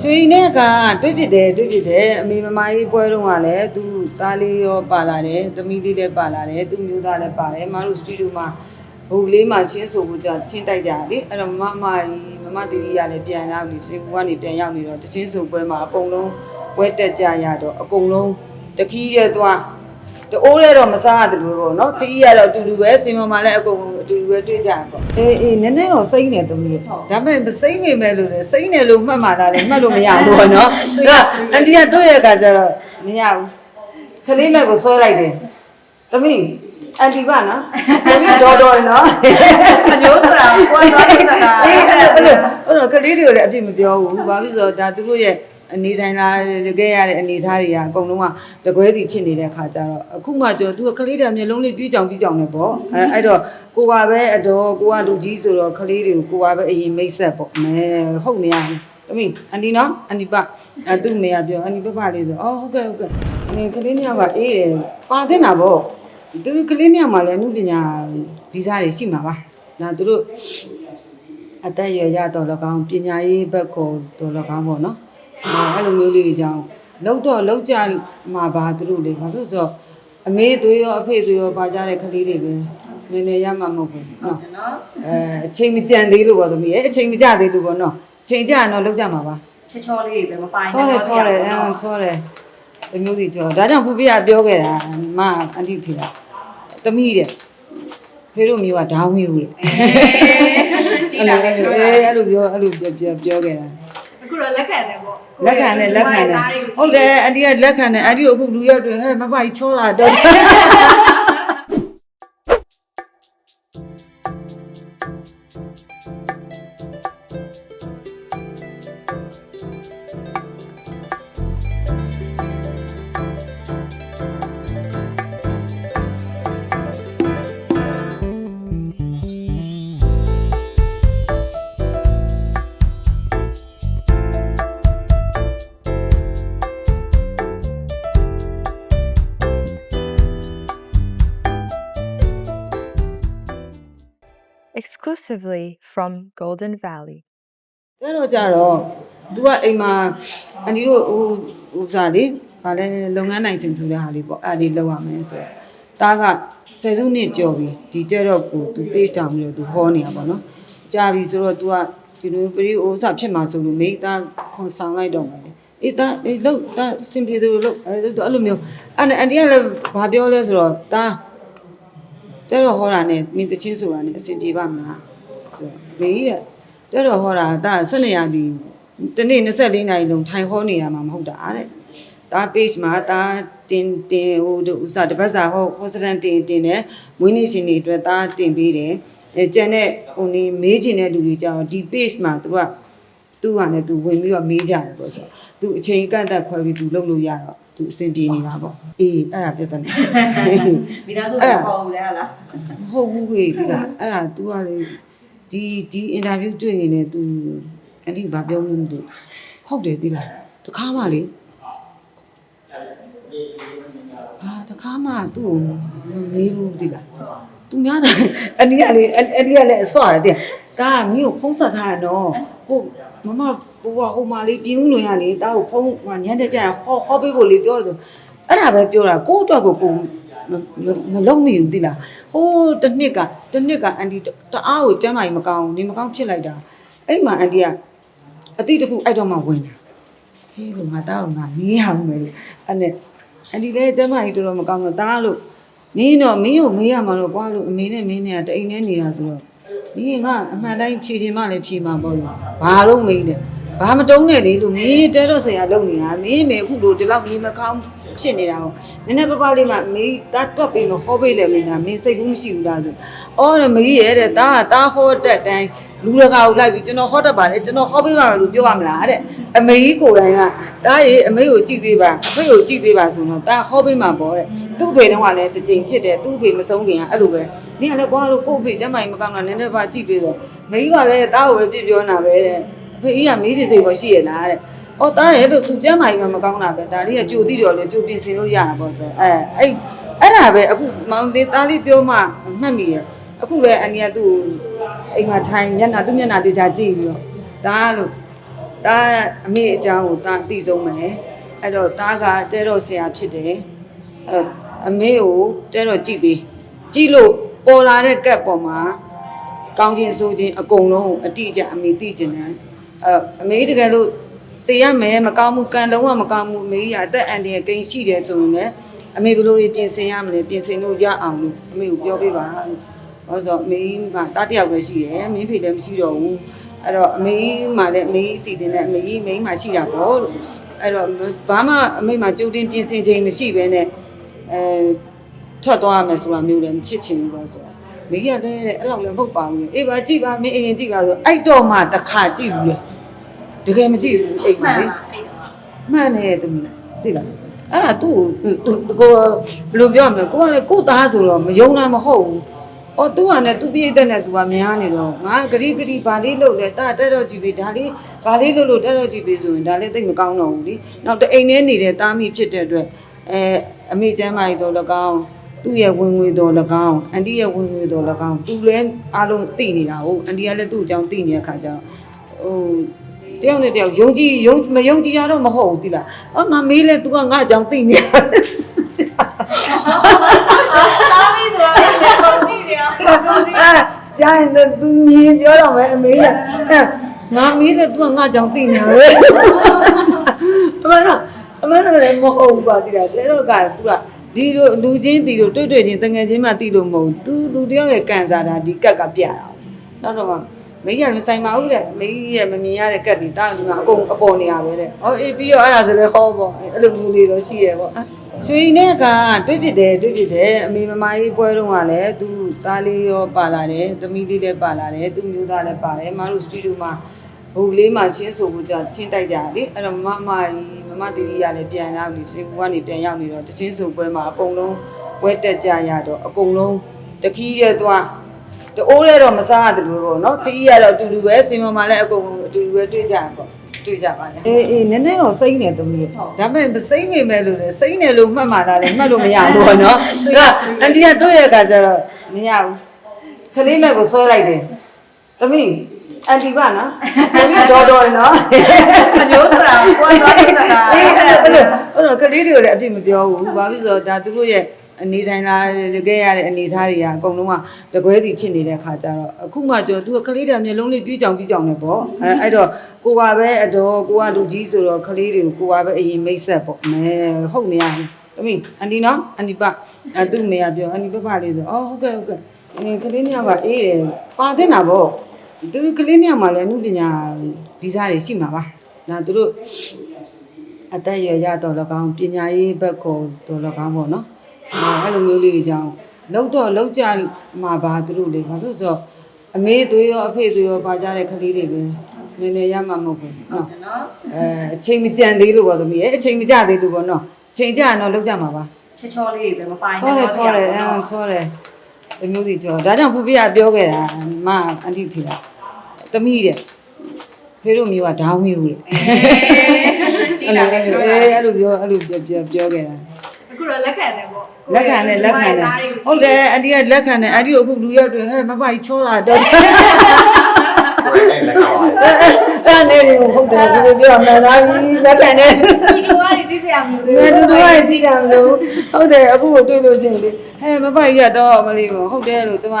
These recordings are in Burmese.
ရွှေနဲ့ကတွေ့ဖြစ်တယ်တွေ့ဖြစ်တယ်အမေမမကြီးပွဲတော့ကလည်းသူသားလေးရောပါလာတယ်သမီးလေးလည်းပါလာတယ်သူမျိုးသားလည်းပါတယ်မတို့စတူဒီယိုမှာဟိုကလေးမှချင်းဆိုဖို့ကြာချင်းတိုက်ကြတယ်လေအဲ့တော့မမကြီးမမတီရီကလည်းပြန်လာပြီစင်ကူကနေပြန်ရောက်နေတော့တချင်းဆိုပွဲမှာအကုန်လုံးပွဲတက်ကြရတော့အကုန်လုံးတခီးရဲသွား တိုးရဲတော့မစားရတယ်လို့ပေါ့နော်ခရီးရတော့အတူတူပဲစင်မမှာလည်းအကုန်အတူတူပဲတွေ့ကြရပေါ့အေးအေးနည်းနည်းတော့စိမ့်နေသမီးဒါပေမဲ့မစိမ့်မိမဲ့လို့လေစိမ့်နေလို့မှတ်မှာလားလေမှတ်လို့မရဘူးပေါ့နော်ဒါအန်တီကတွေ့ရခါကျတော့မရဘူးခလေးလက်ကိုဆွဲလိုက်တယ်သမီးအန်တီပါနော်သမီးတော်တော်နော်မမျိုးဆိုတာကိုယ်တော့ဆိုတာအေးအဲ့လိုအဲ့လိုအဲ့လိုကလေးတွေကိုလည်းအပြစ်မပြောဘူးဘာဖြစ်လို့လဲဆိုတော့ဒါသူတို့ရဲ့ အနေထိုင်လာခဲ့ရတဲ့အနေအထားတွေကအကုန်လုံးကတကွဲစီဖြစ်နေတဲ့ခါကျတော့အခုမှကျော်သူကကလေးတွေမျိုးလုံးလေးပြူးကြောင်ပြူးကြောင်နေပေါ့အဲအဲ့တော့ကိုကပဲအတော်ကိုကလူကြီးဆိုတော့ကလေးတွေကိုကိုကပဲအရင်မိတ်ဆက်ပေါ့မဲဟုတ်နေရတယ်သမီးအန်ဒီနော်အန်ဒီပအဲသူ့မေကပြောအန်ဒီပပလေးဆိုအော်ဟုတ်ကဲ့ဟုတ်ကဲ့အနေကလေးနှစ်ယောက်ကအေးတယ်ပါတင်တာပေါ့သူကလေးနှစ်ယောက်မှလည်းအမှုပညာဗီဇတွေရှိမှာပါဒါသူတို့အသက်အရွယ်ရတော့လကောင်းပညာရေးဘက်ကိုတော့လကောင်းပေါ့နော် အဲအဲ့လိုမျိုးလေးကြောင်းလောက်တော့လောက်ကြမှာပါသူတို့လေဘာဖြစ်လို့ဆိုတော့အမေသွေးရောအဖေသွေးရောပါကြတဲ့ကလေးတွေပဲနည်းနည်းရမှာမဟုတ်ဘူးနော်နော်အဲအချိန်မကြံသေးလို့ပေါ့သမီးရဲ့အချိန်မကြသေးလို့ပေါ့နော်အချိန်ကြရင်တော့လောက်ကြမှာပါချေချောလေးပဲမပိုင်ချောတယ်ချောတယ်အဲချောတယ်ဒီမျိုးစီချောဒါကြောင့်ဖူဖေကပြောခဲ့တာမအန်တီဖေကသမီးတဲ့ဖေတို့မျိုးကဒေါင်းမျိုးတဲ့ကြည့်လာတယ်ပြောတာအဲ့လိုပြောအဲ့လိုပြောပြောပြောခဲ့တာ အခုတော့လက်ခံတယ်ပေါ့လက်ခံတယ်လက်ခံတယ်ဟုတ်တယ်အန်တီကလက်ခံတယ်အန်တီကိုအခုလူရောက်တယ်ဟဲ့မပိုက်ချောလာတော့ exclusively from Golden Valley. အဲ့တော့ကြတော့ तू ကအိမ်မှာအန်တီတို့ဟိုဟိုစားလေဗာလဲလုပ်ငန်းနိုင်ခြင်းဆိုတဲ့ဟာလေးပေါ့အဲ့ဒီလောက်ရမယ်ဆိုတော့တားကဆယ်စုနှစ်ကျော်ပြီဒီကြက်တော့ကို तू page တောင်ပြီးတော့ तू ဟောနေတာပေါ့နော်ကြာပြီဆိုတော့ तू ကဒီလိုပရိဥစားဖြစ်မှာဆိုလို့မိသားခွန်ဆောင်လိုက်တော့မှာလေအေးတာအေးလောက်တာစင်ပြေသူလို့အဲ့လိုမျိုးအဲ့နဲ့အန်တီကလည်းဘာပြောလဲဆိုတော့တား ကျတော့ဟောတာနဲ့မင်းတချင်းဆိုတာနဲ့အဆင်ပြေပါမလားဆိုတော့မေးတဲ့ကျတော့ဟောတာဒါ12ရာသီတနေ့24နာရီလုံးထိုင်ဟောနေတာမှမဟုတ်တာတဲ့ဒါ page မှာဒါတင်တင်ဟိုဥစားတပတ်စာဟောဟောစရန်တင်တင်တယ်မွေးနေ့ရှင်တွေအတွက်ဒါတင်ပေးတယ်အဲကျန်တဲ့ဟိုနေမေးချင်တဲ့လူတွေကြတော့ဒီ page မှာသူက သူ့ဟာနဲ့သူဝင်ပြီးတော့မေးကြတယ်ပေါ့ဆိုတော့သူအချိန်ကန့်တက်ခွဲပြီးသူလုပ်လို့ရတော့သူအဆင်ပြေနေတာပေါ့အေးအဲ့ဒါပြဿနာမိသားစုကပေါ်ဦးလဲဟလားမဟုတ်ဘူးခွေဒီကအဲ့ဒါ तू ကလေဒီဒီအင်တာဗျူးတွေ့ရင်လည်း तू အဲ့ဒီဘာပြောလို့မသိဟုတ်တယ်ဒီလားတခါမှလေဟာတခါမှသူ့ကိုမေးဘူးဒီလားသူများတာအနည်းကလေအနည်းကလည်းအဆော့ရတယ်တဲ့ဒါကမင်းကိုဖုံးဆက်ထားရနော်ဟုတ် မမဟိုကဟိုမလေးပြင်းဦးလွင်ရလေတားကိုဖုံးဟိုညံတဲ့ကြရင်ဟောဟောပေးဖို့လေပြောတယ်ဆိုအဲ့ဒါပဲပြောတာကိုယ့်အတွက်ကိုကိုယ်မမမလုံးမိဘူးတိလားဟိုးတစ်နှစ်ကတစ်နှစ်ကအန်တီတအားကိုကျမ်းမာကြီးမကောင်းဘူးနေမကောင်းဖြစ်လိုက်တာအဲ့ဒီမှာအန်တီကအတိတခုအဲ့တော့မှဝင်တာဟေးလို့ငါတောက်ငါမီးရအောင်မယ်လို့အဲ့နဲ့အန်တီလည်းကျမ်းမာကြီးတော်တော်မကောင်းတော့တားလို့မင်းတော့မင်းကိုမေးရမှာတော့ကွာလို့အမေနဲ့မင်းနဲ့ကတအိမ်နဲ့နေတာဆိုတော့ မင်းကအမှန်တိုင်းဖြေချင်မှလည်းဖြေမှာပေါ့လို့ဘာလို့မေးတယ်ဘာမတုံးနဲ့လေလို့မင်းတဲတော့ဆရာလုံနေတာမင်းမေအခုလို့ဒီလောက်မင်းမကောင်းဖြစ်နေတာကိုနည်းနည်းပပလေးမှမေးတာတွက်ပြီးမဟောပေးလေမင်းကမင်းစိတ်ကူးမရှိဘူးလားဆိုအော်ရမေးရဲတဲ့တာကတာဟောတက်တိုင်း လူတကာကိုလိုက်ပြီးကျွန်တော်ဟောတတ်ပါတယ်ကျွန်တော်ဟောပေးပါမယ်လို့ပြောရမလားတဲ့အမေကြီးကိုယ်တိုင်ကတာရေအမေကိုကြည့်ပေးပါအဖေကိုကြည့်ပေးပါဆိုတော့တာဟောပေးမှာပေါ့တဲ့သူ့အဖေတုန်းကလည်းတစ်ချိန်ဖြစ်တယ်သူ့အဖေမဆုံးခင်ကအဲ့လိုပဲမင်းကလည်းကွာလို့ကိုယ့်အဖေကျမ်းမာကြီးမကောင်းတာနည်းနည်းပါကြည့်ပေးဆိုမေကြီးကလည်းတာကိုပဲပြစ်ပြောနေတာပဲတဲ့အဖေကြီးကမေးစီစိတ်ပေါ်ရှိရလားတဲ့။အော်တားရဲ့လို့သူကျမ်းမာကြီးမှမကောင်းတာပဲ။ဒါလေးကကြိုတိတော်လေကြိုပြင်ဆင်လို့ရတာပေါ့ဆို။အဲအဲ့အဲ့ဒါပဲအခုမောင်သေးသားလေးပြောမှမှတ်မိရ။အခုလည်းအန်ဒီကသူ့ကို အိမ်မှာထိုင်မျက်နှာသူ့မျက်နှာတေချာကြည့်ပြီးတော့ဒါလို့တားအမေအကြောင်းကိုတားအသိဆုံးမယ်အဲ့တော့တားကတဲတော့ဆရာဖြစ်တယ်အဲ့တော့အမေကိုတဲတော့ကြည့်ပြီးကြည့်လို့ပေါ်လာတဲ့ကက်ပေါ်မှာကောင်းခြင်းဆိုခြင်းအကုန်လုံးကိုအတိအကျအမေသိကျင်တယ်အဲ့တော့အမေတကယ်လို့တေးရမယ်မကောင်းမှုကံလုံးဝမကောင်းမှုအမေကြီးကအသက်အန္တရာယ်ကိန်းရှိတယ်ဆိုရင်လည်းအမေဘယ်လိုတွေပြင်ဆင်ရမလဲပြင်ဆင်လို့ရအောင်လို့အမေကိုပြောပေးပါလို့ ဟောဆိုအမေကြီးကတားတယောက်ပဲရှိတယ်မင်းဖေလည်းမရှိတော့ဘူးအဲ့တော့အမေကြီးမှလည်းအမေကြီးစီတင်တယ်အမေကြီးမိန်းမှရှိတာပေါ့လို့အဲ့တော့ဘာမှအမေမှကြိုတင်ပြင်ဆင်ခြင်းမရှိဘဲနဲ့အဲထွက်သွားရမယ်ဆိုတာမျိုးလည်းမဖြစ်ချင်ဘူးပေါ့ဆိုတော့မိကြီးကတည်းကအဲ့လောက်လည်းမဟုတ်ပါဘူးအေးပါကြည့်ပါမင်းအရင်ကြည့်ပါဆိုအဲ့တော့မှတစ်ခါကြည့်ဘူးလေတကယ်မကြည့်ဘူးအိတ်မှပါန်လေလားအဲ့တော့မှန်တယ်တမီးသိလားအဲ့ဒါသူ့ကိုသူကိုဘယ်လိုပြောမလဲကိုကလည်းကို့သားဆိုတော့မယုံတာမဟုတ်ဘူး။ အော်သူကနဲ့သူပြည့်တဲ့နဲ့သူကများနေတော့ငါဂရီဂရီဘာလေးလုပ်လဲတတက်တော့ကြည့်ပေးဒါလေးဘာလေးလုပ်လို့တက်တော့ကြည့်ပေးဆိုရင်ဒါလေးသိမကောင်းတော့ဘူးလीနောက်တအိမ်ထဲနေတဲ့တားမိဖြစ်တဲ့အတွက်အဲအမေကျမ်းမာရီတော်၎င်းသူ့ရဲ့ဝင်ငွေတော်၎င်းအန်တီရဲ့ဝင်ငွေတော်၎င်းသူလည်းအားလုံးသိနေတာဟုတ်အန်တီကလည်းသူ့အကြောင်းသိနေတဲ့ခါကျတော့ဟိုတယောက်နဲ့တယောက်ယုံကြည်ယုံမယုံကြည်ရတော့မဟုတ်ဘူးတိလားအော်ငါမေးလဲ तू ကငါအကြောင်းသိနေတာတားမိဆိုတော့ အဲ့ဒါကိုသိတယ်ကိုသိ အဲကြားရင် तू မြင်ပြောတော့မယ်အမေကအဲငါမေးလဲ तू ကငါအကြောင်းသိနေတယ်အမနော်အမနော်လည်းမဟုတ်ဘူးပါတိလားတဲတော့က तू ကဒီလိုလူချင်းတီလိုတွေ့တွေ့ချင်းတငယ်ချင်းမှတီလို့မဟုတ်ဘူး तू လူတယောက်ရဲ့ကန်စားတာဒီကက်ကပြတာနောက်တော့မှမေးရမဆိုင်ပါဘူးတဲ့မေးရမမြင်ရတဲ့ကက်ဒီတာဒီမှာအကုန်အပေါ်နေရပဲတဲ့ဟောအေးပြီးတော့အဲ့ဒါဆိုလဲဟောပေါ့အဲ့လိုမျိုးလေးတော့ရှိရပေါ့ ရွှေနဲ့ကတွေ့ဖြစ်တယ်တွေ့ဖြစ်တယ်အမေမမကြီးပွဲတော့ကလည်းသူသားလေးရောပါလာတယ်သမီးလေးလည်းပါလာတယ်သူမျိုးသားလည်းပါတယ်မတို့စတူဒီယိုမှာဟိုကလေးမှချင်းဆိုဖို့ကြာချင်းတိုက်ကြတယ်အဲ့တော့မမကြီးမမတီရီကလည်းပြန်လာပြီရှင်ကူကနေပြန်ရောက်နေတော့တချင်းဆိုပွဲမှာအကုန်လုံးပွဲတက်ကြရတော့အကုန်လုံးတခီးရဲ့သွားတိုးရဲတော့မစားရတယ်လို့ပေါ့နော်ခကြီးကတော့အတူတူပဲစင်မမှာလည်းအကုန်အတူတူပဲတွေ့ကြရပေါ့ တွေ့ကြပါလေအေးအေးနည်းနည်းတော့စိမ့်နေသမီးဒါပေမဲ့မစိမ့်မိမဲ့လို့လေစိမ့်နေလို့မှတ်မှာလားလေမှတ်လို့မရဘူးပေါ့နော်ဒါအန်တီကတွေ့ရခါကျတော့မရဘူးခလေးလက်ကိုဆွဲလိုက်တယ်သမီးအန်တီပါနော်သမီးတော်တော်နော်အမျိုးဆိုတာကိုယ်သွားနေတာအေးအဲ့လိုအဲ့လိုအဲ့လိုကလေးတွေကိုလည်းအပြစ်မပြောဘူးဘာဖြစ်လို့လဲဆိုတော့ဒါသူတို့ရဲ့ အနေတိုင်းလာခဲ့ရတဲ့အနေထားတွေကအကုန်လုံးကတကွဲစီဖြစ်နေတဲ့ခါကျတော့အခုမှကျော်သူကကလေးတွေမျိုးလုံးလေးပြူးကြောင်ပြူးကြောင်နေပေါ့အဲအဲ့တော့ကိုကပဲအတော်ကိုကလူကြီးဆိုတော့ကလေးတွေကိုကိုကပဲအရင်မိတ်ဆက်ပေါ့မဲဟုတ်နေရတယ်သမီးအန်ဒီနော်အန်ဒီပအဲသူ့မေကပြောအန်ဒီပပလေးဆိုအော်ဟုတ်ကဲ့ဟုတ်ကဲ့အင်းကလေးမြောက်ကအေးတယ်ပါတင်တာပေါ့သူကလေးမြောက်မှာလည်းအမှုပညာဗီဇတွေရှိမှာပါဒါသူတို့အသက်အရွယ်ရတော့၎င်းပညာရေးဘက်ကိုတော့၎င်းပေါ့နော် အဲအဲ့လိုမျိုးလေးအကြောင်းလောက်တော့လောက်ကြမှာပါသူတို့လေဘာလို့ဆိုတော့အမေသွေးရောအဖေသွေးရောပါကြတဲ့ကလေးတွေပဲနည်းနည်းရမှာမဟုတ်ဘူးနော်နော်အဲအချိန်မကြံသေးလို့ပေါ့သမီးရဲ့အချိန်မကြသေးလို့ပေါ့နော်အချိန်ကြရင်တော့လောက်ကြမှာပါချေချောလေးပဲမပိုင်ချောတယ်ချောတယ်အဲချောတယ်ဒီမျိုးစီချောဒါကြောင့်ဖူဖေကပြောခဲ့တာမအန်တီဖေကသမီးတဲ့ဖေတို့မျိုးကဒေါင်းမျိုးတဲ့ကြည့်လာတယ်ပြောတာအဲ့လိုပြောအဲ့လိုပြောပြောပြောခဲ့တာ အခုတော့လက်ခံတယ်ပေါ့လက်ခံတယ်လက်ခံတယ်ဟုတ်တယ်အန်တီကလက်ခံတယ်အန်တီကိုအခုလူရောက်တွေဟဲ့မပိုက်ချောလာတော့အဲ့လက်ကောက်ပါအဲ့နဲ့နေဟုတ်တယ်ဒီလိုပြောမှန်သားပြီလက်ခံတယ်တူတူကကြည့်စရာမလိုငါတူတူကကြည့်တာမလို့ဟုတ်တယ်အခုကိုတွေ့လို့ရှိရင်လေဟဲ့မပိုက်ရတော့မလေးဟုတ်တယ်လို့ကျမ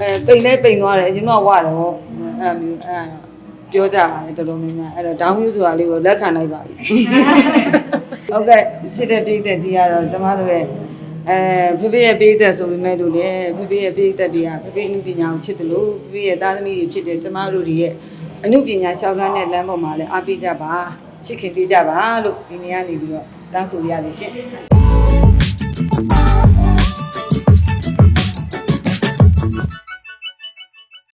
အဲပိန်နဲ့ပိန်သွားတယ်အရင်တော့ဝတယ်ဟောအဲ့မျိုးအဲ့ပြောကြပါတယ်တော်တော်များများအဲ့တော့ဒေါင်းမျိုးဆိုတာလေးကိုလက်ခံလိုက်ပါပြီ ဟုတ်ကဲ့ချစ်တဲ့ပြည်သက်ကြီးကတော့ကျမတို့ရဲ့အဲဖေဖေရဲ့ပြည်သက်ဆိုပေမဲ့လို့လေဖေဖေရဲ့ပြည်သက်တွေကဖေဖေအမှုပညာကိုချစ်တယ်လို့ဖေဖေရဲ့သားသမီးတွေဖြစ်တယ်ကျမတို့တွေရဲ့အမှုပညာရှောက်လန်းတဲ့လမ်းပေါ်မှာလည်းအားပေးကြပါချစ်ခင်ပေးကြပါလို့ဒီနေ့ကနေပြီးတော့တောင်းဆိုရသည်ရှင်